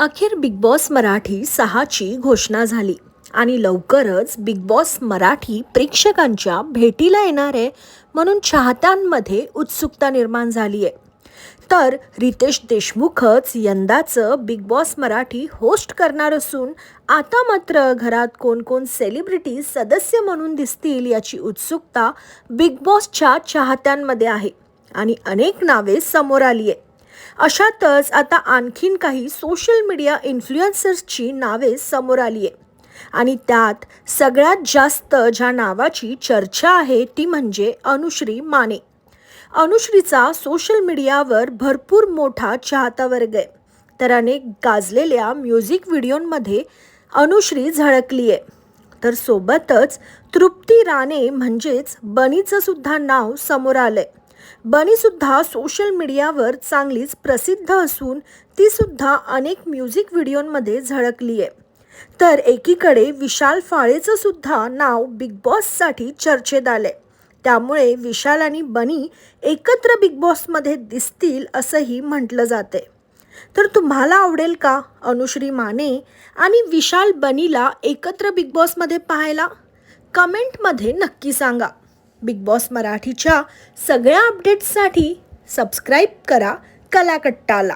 अखेर big Boss Marathi सहाची घोषणा झाली. आणि लवकरच बिग बॉस मराठी प्रेक्षकांच्या भेटीला येणार आहे म्हणून चाहत्यांमध्ये उत्सुकता निर्माण झाली आहे तर रितेश देशमुखच यंदाचं बिग बॉस मराठी होस्ट करणार असून आता मात्र घरात कोण कोण सेलिब्रिटी सदस्य म्हणून दिसतील याची उत्सुकता बिग बॉसच्या चाहत्यांमध्ये आहे. आणि अनेक नावे समोर आली आहे अशातच आता आणखीन काही सोशल मीडिया इन्फ्लुएन्सर्सची नावे समोर आली आहे आणि त्यात सगळ्यात जास्त ज्या नावाची चर्चा आहे ती म्हणजे अनुश्री माने. अनुश्रीचा सोशल मीडियावर भरपूर मोठा चाहता वर्ग आहे. तर अनेक गाजलेल्या म्युझिक व्हिडिओंमध्ये अनुश्री झळकली आहे. तर सोबतच तृप्ती राणे म्हणजेच बनीचं सुद्धा नाव समोर आलं आहे बनीसुद्धा सोशल मीडियावर चांगलीच प्रसिद्ध असून तीसुद्धा अनेक म्युझिक व्हिडिओंमध्ये झळकली आहे तर एकीकडे विशाल फाळेचं सुद्धा नाव बिग बॉससाठी चर्चेत आलंय. त्यामुळे विशाल आणि बनी एकत्र बिग बॉसमध्ये दिसतील असंही म्हटलं जाते तर तुम्हाला आवडेल का अनुश्री माने आणि विशाल बनीला एकत्र बिग बॉसमध्ये पाहायला? कमेंटमध्ये नक्की सांगा. बिग बॉस मराठीच्या सगळ्या अपडेट्ससाठी सबस्क्राईब करा कलाकट्टाला.